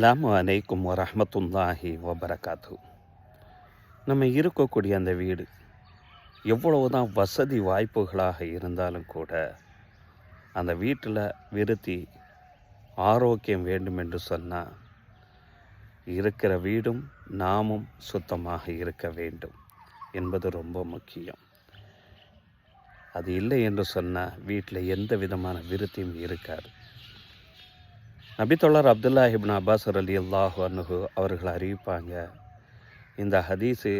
அலாம் அலைக்கும் வரஹமத்துல்லாஹி வபரகாத்து. நம்ம இருக்கக்கூடிய அந்த வீடு எவ்வளவு தான் வசதி வாய்ப்புகளாக இருந்தாலும் கூட அந்த வீட்டில் விருத்தி ஆரோக்கியம் வேண்டும் என்று சொன்னால் இருக்கிற வீடும் நாமும் சுத்தமாக இருக்க வேண்டும் என்பது ரொம்ப முக்கியம். அது இல்லை என்று சொன்னால் வீட்டில் எந்த விதமான விருத்தியும் இருக்காது. நபித்தொழர் அப்துல்லா இப்னு அப்பாஸ் அலி அல்லாஹு அனுகு அவர்கள் அறிவிப்பாங்க. இந்த ஹதீஸு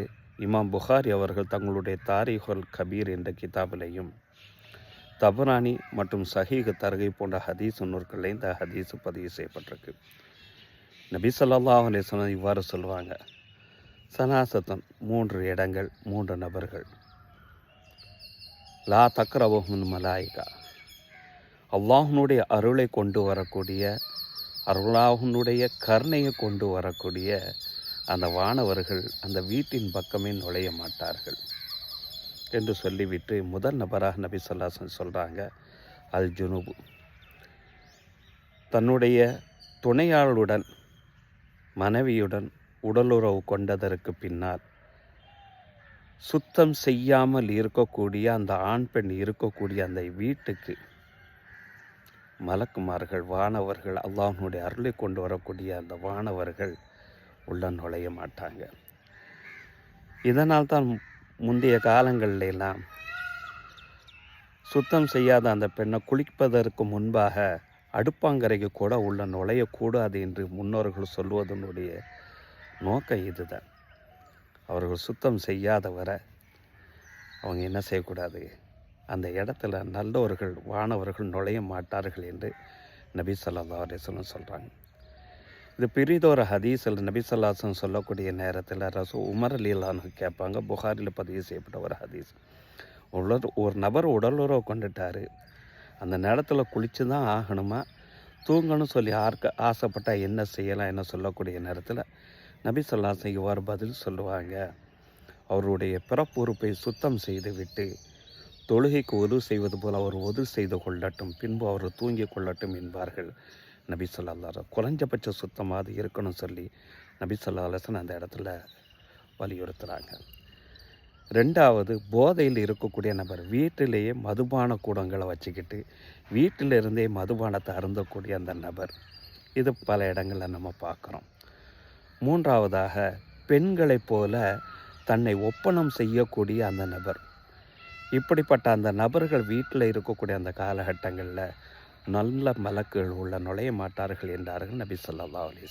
இமாம் புகாரி அவர்கள் தங்களுடைய தாரிஹுல் கபீர் என்ற கிதாபிலையும் தபரானி மற்றும் சஹீக தருகை போன்ற ஹதீஸ் நூற்களில் இந்த ஹதீஸு பதிவு செய்யப்பட்டிருக்கு. நபி சொல்லாஹ் அலைஹி இவ்வாறு சொல்லுவாங்க. சனாசத்தன் மூன்று இடங்கள் மூன்று நபர்கள். லா தக்ரவஹுன் மலாயிகா. அல்லாஹனுடைய அருளை கொண்டு வரக்கூடிய அருளாஹனுடைய கருணையை கொண்டு வரக்கூடிய அந்த வானவர்கள் அந்த வீட்டின் பக்கமே நுழைய மாட்டார்கள் என்று சொல்லிவிட்டு முதல் நபராக நபி சொல்லாசன் சொல்கிறாங்க அல் ஜுனுபு தன்னுடைய துணையாளுடன் மனைவியுடன் உடலுறவு கொண்டதற்கு பின்னால் சுத்தம் செய்யாமல் இருக்கக்கூடிய அந்த ஆண் பெண் இருக்கக்கூடிய அந்த வீட்டுக்கு மலக்குமார்கள் வானவர்கள் அல்லாஹனுடைய அருளை கொண்டு வரக்கூடிய அந்த வானவர்கள் உள்ள நுழைய மாட்டாங்க. இதனால் தான் முந்தைய காலங்களிலெல்லாம் சுத்தம் செய்யாத அந்த பெண்ணை குளிப்பதற்கு முன்பாக அடுப்பாங்கரைக்கு கூட உள்ள நுழையக்கூடாது என்று முன்னோர்கள் சொல்வதனுடைய நோக்கம் இதுதான். அவர்கள் சுத்தம் செய்யாத வரை அவங்க என்ன செய்யக்கூடாது? அந்த இடத்துல நல்லவர்கள் வானவர்கள் நுழைய மாட்டார்கள் என்று நபி ஸல்லல்லாஹு அலிஸ்லம் சொல்கிறாங்க இது பெரிதொரு ஹதீஸில் நபி சொல்லாசன் சொல்லக்கூடிய நேரத்தில் ரசூ உமர் அலிலான்னு கேட்பாங்க. புகாரில் பதிவு செய்யப்பட்ட ஒரு ஹதீஸ். உடல் ஒரு நபர் உடலுறவு கொண்டுட்டார். அந்த நேரத்தில் குளித்து தான் ஆகணுமா? தூங்கணும் சொல்லி ஆர்க்க ஆசைப்பட்டால் என்ன செய்யலாம் என்ன சொல்லக்கூடிய நேரத்தில் நபி சொல்லாசன் இவ்வாறு பதில் சொல்லுவாங்க. அவருடைய பிறப்புறுப்பை சுத்தம் செய்துவிட்டு தொழுகைக்கு உதவு செய்வது போல் அவர் உதவி செய்து கொள்ளட்டும் பின்பு அவர் தூங்கி கொள்ளட்டும் என்பார்கள். நபி சொல்லா குறைஞ்சபட்ச சுத்தமாக இருக்கணும் சொல்லி நபி சொல்லா அலசன் அந்த இடத்துல வலியுறுத்துகிறாங்க ரெண்டாவது போதையில் இருக்கக்கூடிய நபர் வீட்டிலேயே மதுபான கூடங்களை வச்சுக்கிட்டு வீட்டிலிருந்தே மதுபானத்தை அருந்தக்கூடிய அந்த நபர். இது பல இடங்களில் நம்ம பார்க்குறோம். மூன்றாவதாக பெண்களைப் போல தன்னை ஒப்பனம் செய்யக்கூடிய அந்த நபர். இப்படிப்பட்ட அந்த நபர்கள் வீட்டில் இருக்கக்கூடிய அந்த காலகட்டங்களில் நல்ல மலக்குகள் உள்ள நுழைய மாட்டார்கள் என்றார்கள் நபி சொல்லா அலைஹி